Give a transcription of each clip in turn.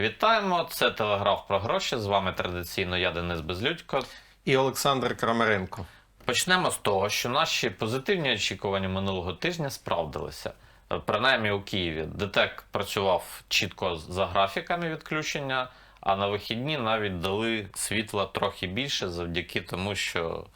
Вітаємо! Це телеграф про гроші. З вами традиційно я Денис Безлюдько. І Олександр Крамаренко. Почнемо з того, що наші позитивні очікування минулого тижня справдилися. Принаймні у Києві. ДТЕК працював чітко за графіками відключення, а на вихідні навіть дали світла трохи більше завдяки тому, що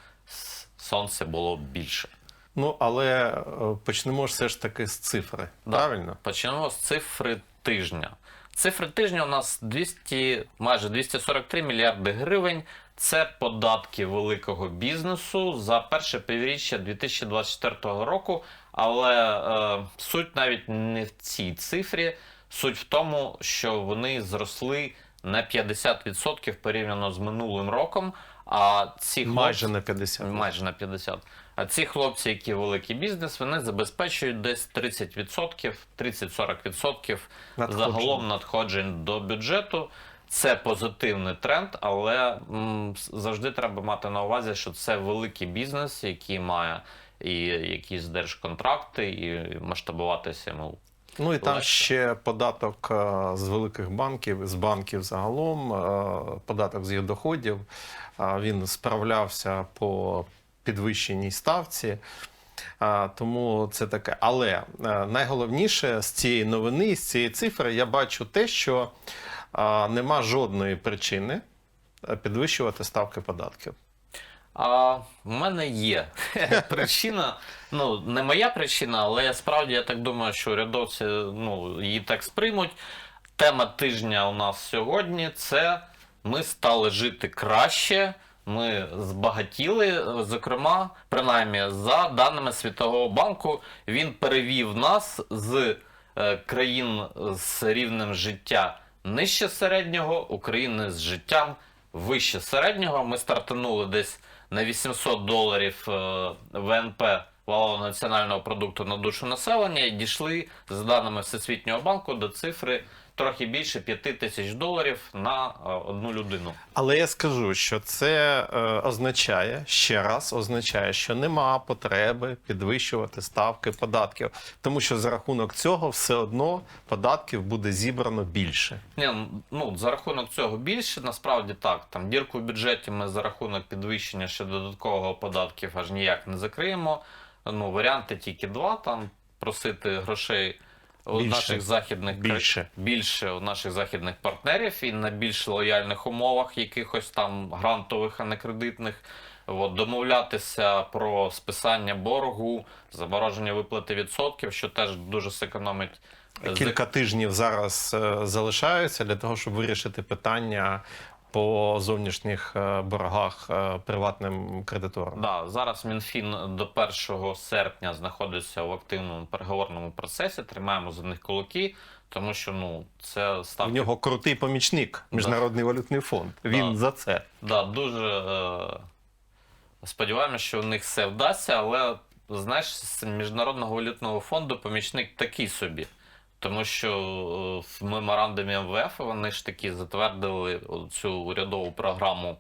сонце було більше. Ну, але е, почнемо все ж таки з цифри. Да. Правильно? Почнемо з цифри тижня. Цифри тижня у нас 200, майже 243 мільярди гривень. Це податки великого бізнесу за перше півріччя 2024 року. Але е, суть навіть не в цій цифрі, суть в тому, що вони зросли на 50% порівняно з минулим роком. А ці Майже хлопці- на 50. Майже на 50. А ці хлопці, які великий бізнес, вони забезпечують десь 30%, 30-40% Надходжень. загалом надходжень до бюджету. Це позитивний тренд, але м, завжди треба мати на увазі, що це великий бізнес, який має і якісь держконтракти, і масштабуватися йому. Ну і там Легше. ще податок е, з великих банків, з банків загалом, е, податок з їх доходів. Е, Він справлявся по підвищеній ставці. Тому це таке. Але е, найголовніше з цієї новини, з цієї цифри, я бачу те, що нема жодної причини е, підвищувати ставки податків. А в мене є причина. Ну, не моя причина, але справді я так думаю, що урядовці ну, її так сприймуть. Тема тижня у нас сьогодні це ми стали жити краще. Ми збагатіли, зокрема, принаймні, за даними Світового банку, він перевів нас з е, країн з рівнем життя нижче середнього, України з життям вище середнього. Ми стартанули десь на 800 доларів е, ВНП валового національного продукту на душу населення і дійшли за даними Всесвітнього банку до цифри трохи більше 5 тисяч доларів на е, одну людину. Але я скажу, що це е, означає ще раз означає, що нема потреби підвищувати ставки податків, тому що за рахунок цього все одно податків буде зібрано більше. Ні, ну за рахунок цього більше, насправді так. Там дірку в бюджеті ми за рахунок підвищення ще додаткового податків аж ніяк не закриємо. Ну, варіанти тільки два: там просити грошей у Більше. наших західних Більше. більше у наших західних партнерів і на більш лояльних умовах, якихось там грантових, а не кредитних. От, домовлятися про списання боргу, замороження виплати відсотків, що теж дуже зекономить е, Кілька тижнів зараз е, залишаються для того, щоб вирішити питання по зовнішніх е, боргах е, приватним кредиторам. Да, зараз Мінфін до 1 серпня знаходиться в активному переговорному процесі. Тримаємо за них кулаки, тому що ну це В ставки нього крутий помічник, Міжнародний валютний фонд. Він Да. за це. да, дуже е, сподіваємося, що у них все вдасться, але знаєш, з міжнародного валютного фонду помічник такий собі. Тому що е, в меморандумі МВФ вони ж таки затвердили цю урядову програму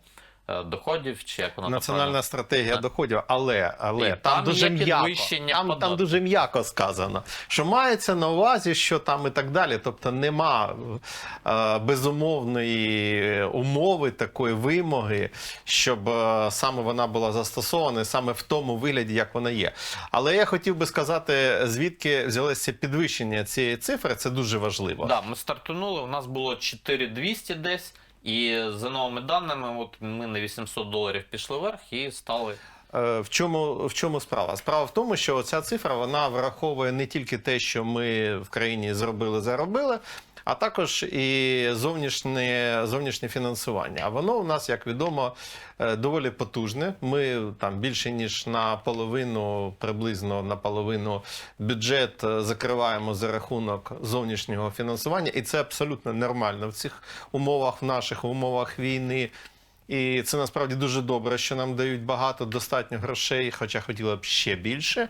доходів, чи як вона Національна правильно? стратегія Так. доходів, але, але там, там дуже м'яко. Там, там дуже м'яко сказано, що мається на увазі, що там і так далі. Тобто нема е, безумовної умови, такої вимоги, щоб е, саме вона була застосована саме в тому вигляді, як вона є. Але я хотів би сказати, звідки взялося підвищення цієї цифри. Це дуже важливо. Да, ми стартанули, у нас було 4200 десь, і за новими даними, от ми на 800 доларів пішли вверх і стали. Е, В чому, в чому справа? Справа в тому, що ця цифра вона враховує не тільки те, що ми в країні зробили, заробили, а також і зовнішнє, зовнішнє фінансування. А воно у нас, як відомо, е, доволі потужне. Ми там більше ніж наполовину, приблизно наполовину бюджет е, закриваємо за рахунок зовнішнього фінансування, і це абсолютно нормально в цих умовах, в наших умовах війни. І це насправді дуже добре, що нам дають багато достатньо грошей, хоча хотіли б ще більше.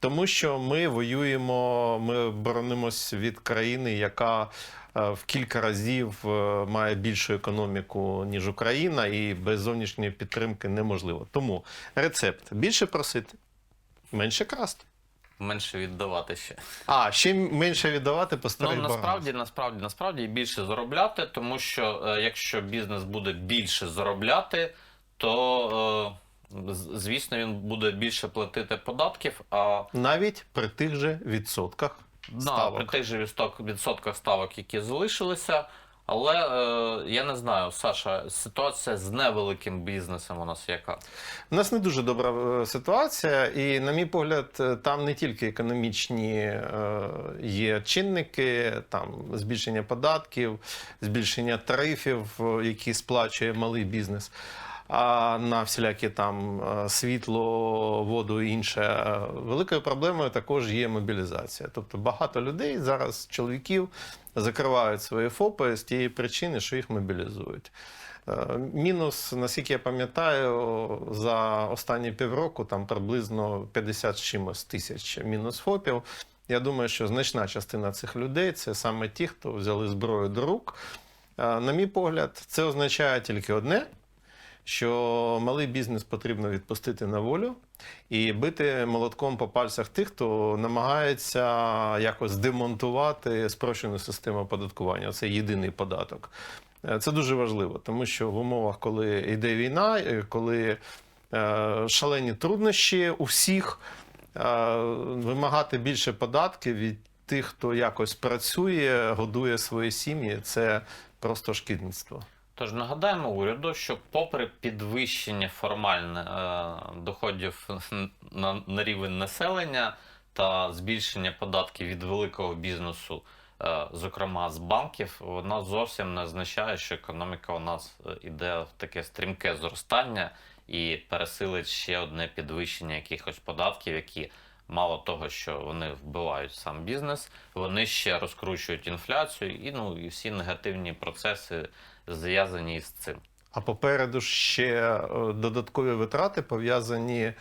Тому що ми воюємо, ми боронимось від країни, яка е, в кілька разів е, має більшу економіку, ніж Україна, і без зовнішньої підтримки неможливо. Тому рецепт більше просити, менше красти. менше віддавати ще. А, ще менше віддавати по Ну насправді, насправді, насправді і більше заробляти, тому що е, якщо бізнес буде більше заробляти, то е, звісно він буде більше платити податків. А Навіть при тих же відсотках ставок. при тих же відсотках ставок, які залишилися. Але е, я не знаю, Саша, ситуація з невеликим бізнесом у нас яка? У нас не дуже добра е, ситуація, і, на мій погляд, е, там не тільки економічні е, є чинники, там збільшення податків, збільшення тарифів, е, які сплачує малий бізнес. А на всілякі там е, світло, воду і інше Е, великою проблемою також є мобілізація. Тобто багато людей зараз, чоловіків, закривають свої ФОПи з тієї причини, що їх мобілізують. Е, Мінус, наскільки я пам'ятаю, за останні півроку там приблизно 50 з чимось тисяч мінус ФОПів. Я думаю, що значна частина цих людей це саме ті, хто взяли зброю до рук. На мій погляд, це означає тільки одне: що малий бізнес потрібно відпустити на волю і бити молотком по пальцях тих, хто намагається якось демонтувати спрощену систему оподаткування. Це єдиний податок. Е, Це дуже важливо, тому що в умовах, коли йде війна, е, коли е, шалені труднощі у всіх, вимагати більше податків від тих, хто якось працює, годує свої сім'ї, це просто шкідництво. Тож нагадаємо уряду, що попри підвищення формальне е, доходів на, на рівень населення та збільшення податків від великого бізнесу, е, зокрема з банків, вона зовсім не означає, що економіка у нас е, іде в таке стрімке зростання і пересилить ще одне підвищення якихось податків, які мало того, що вони вбивають сам бізнес, вони ще розкручують інфляцію і ну і всі негативні процеси зв'язані з цим. А попереду ж ще е, додаткові витрати пов'язані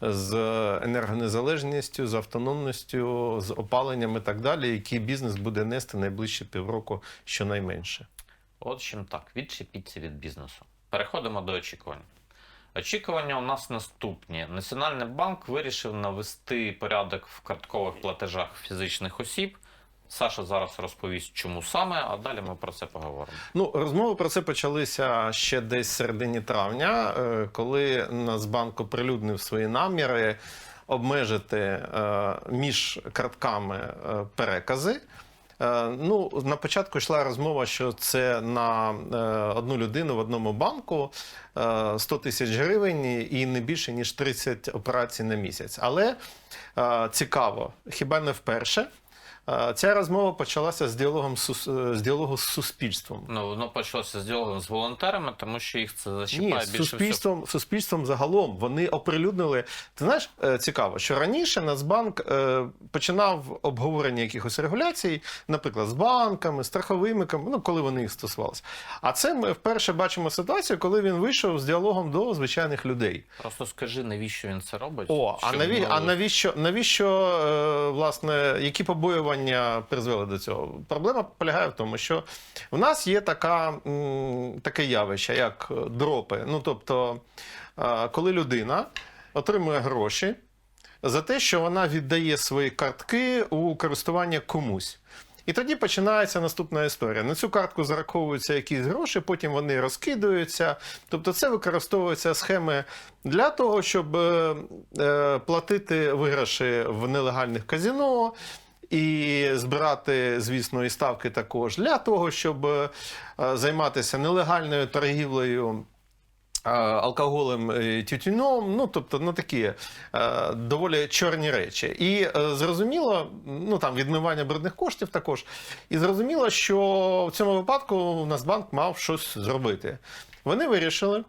з енергонезалежністю, з автономністю, з опаленням і так далі, які бізнес буде нести найближчі півроку щонайменше. От чим так, відчепіться від бізнесу. Переходимо до очікувань. Очікування у нас наступні. Національний банк вирішив навести порядок в карткових платежах фізичних осіб. Саша зараз розповість, чому саме, а далі ми про це поговоримо. Ну, розмови про це почалися ще десь середині травня, е, коли Нацбанк оприлюднив свої наміри обмежити е, між картками е, перекази. Ну, на початку йшла розмова, що це на одну людину в одному банку е, 100 тисяч гривень і не більше ніж 30 операцій на місяць. Але цікаво, хіба не вперше. Е, Ця розмова почалася з діалогом з з діалогу з суспільством. Ну, воно почалося з діалогом з волонтерами, тому що їх це зачіпає більше всього. суспільством, суспільством загалом вони оприлюднили. Ти знаєш, е, цікаво, що раніше Нацбанк е, починав обговорення якихось регуляцій, наприклад, з банками, страховими ну, коли вони їх стосувалися. А це ми вперше бачимо ситуацію, коли він вийшов з діалогом до звичайних людей. Просто скажи, навіщо він це робить? О, а, наві... а навіщо, навіщо е, власне, які побоювання призвели до цього? Проблема полягає в тому, що в нас є така, таке явище, як дропи. Ну, тобто, коли людина отримує гроші за те, що вона віддає свої картки у користування комусь. І тоді починається наступна історія. На цю картку зараховуються якісь гроші, потім вони розкидаються. Тобто це використовуються схеми для того, щоб е, е, платити виграші в нелегальних казіно. І збирати, звісно, і ставки також для того, щоб е, займатися нелегальною торгівлею е, алкоголем і тютюном, ну тобто ну, такі е, доволі чорні речі. І е, зрозуміло, ну там відмивання брудних коштів також. І зрозуміло, що в цьому випадку Нацбанк мав щось зробити. Вони вирішили.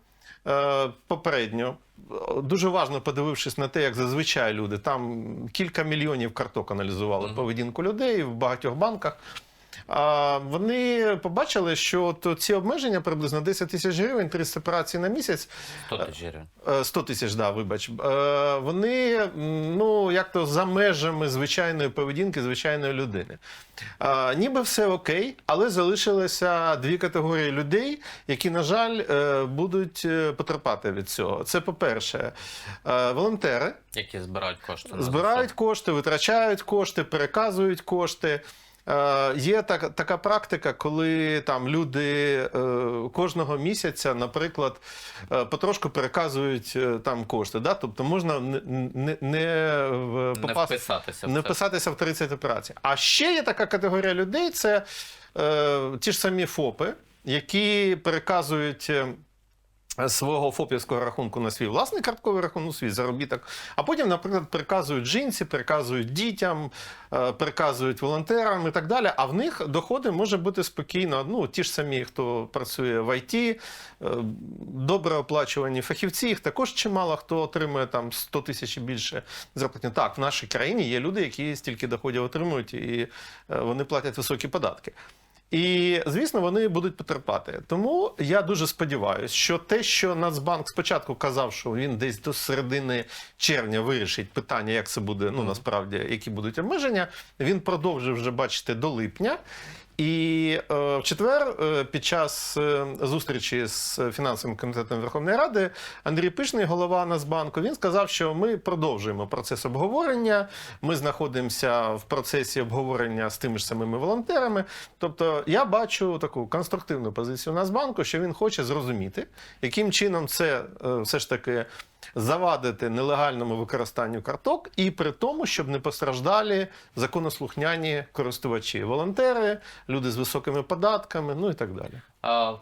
е, Попередньо, дуже важно подивившись на те, як зазвичай люди, там кілька мільйонів карток аналізували Мгм. поведінку людей в багатьох банках. Вони побачили, що от ці обмеження приблизно 10 тисяч гривень, 300 операцій на місяць, 100 тисяч гривень. Е, 100 тисяч, да, вибач. Е, Вони ну як то за межами звичайної поведінки звичайної людини. Е, Ніби все окей, але залишилися дві категорії людей, які, на жаль, е, будуть е, потерпати від цього. Це, по-перше, е, волонтери Які збирають кошти. збирають кошти, витрачають кошти, переказують кошти. Е, Є так, така практика, коли там люди е, кожного місяця, наприклад, е, потрошку переказують е, там кошти. Да? Тобто можна не, не, не в- Не вписатися в не вписатися в 30 операцій. А ще є така категорія людей: це е, ті ж самі ФОПи, які переказують. Свого ФОПівського рахунку на свій власний картковий рахунок, свій заробіток, а потім, наприклад, переказують жінці, переказують дітям, е, переказують волонтерам і так далі. А в них доходи може бути спокійно. Ну, ті ж самі, хто працює в ІТ, е, добре оплачувані фахівці, їх також чимало хто отримує там 100 тисяч і більше зарплатні. Так, в нашій країні є люди, які стільки доходів отримують, і е, вони платять високі податки. І звісно, вони будуть потерпати. Тому я дуже сподіваюся, що те, що Нацбанк спочатку казав, що він десь до середини червня вирішить питання, як це буде, ну насправді, які будуть обмеження, він продовжив вже бачите до липня. І е, в четвер, е, під час е, зустрічі з фінансовим комітетом Верховної Ради, Андрій Пишний, голова Нацбанку, він сказав, що ми продовжуємо процес обговорення. Ми знаходимося в процесі обговорення з тими ж самими волонтерами. Тобто, я бачу таку конструктивну позицію Нацбанку, що він хоче зрозуміти, яким чином це все ж таки завадити нелегальному використанню карток, і при тому, щоб не постраждалі законослухняні користувачі, волонтери, люди з високими податками, ну і так далі. А,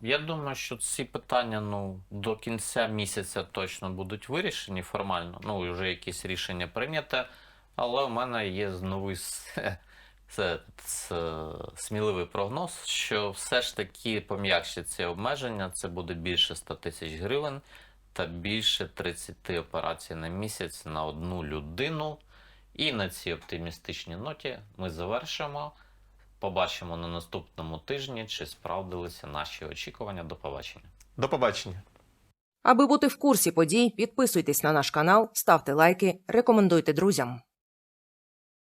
я думаю, що ці питання ну, до кінця місяця точно будуть вирішені формально. Ну, вже якісь рішення прийняте. Але у мене є новий с- це, це, сміливий прогноз, що все ж таки пом'якшить ці обмеження. Це буде більше 100 тисяч гривень та більше 30 операцій на місяць на одну людину. І на цій оптимістичній ноті ми завершимо. Побачимо на наступному тижні, чи справдилися наші очікування. До побачення. До побачення. Аби бути в курсі подій, підписуйтесь на наш канал, ставте лайки, рекомендуйте друзям.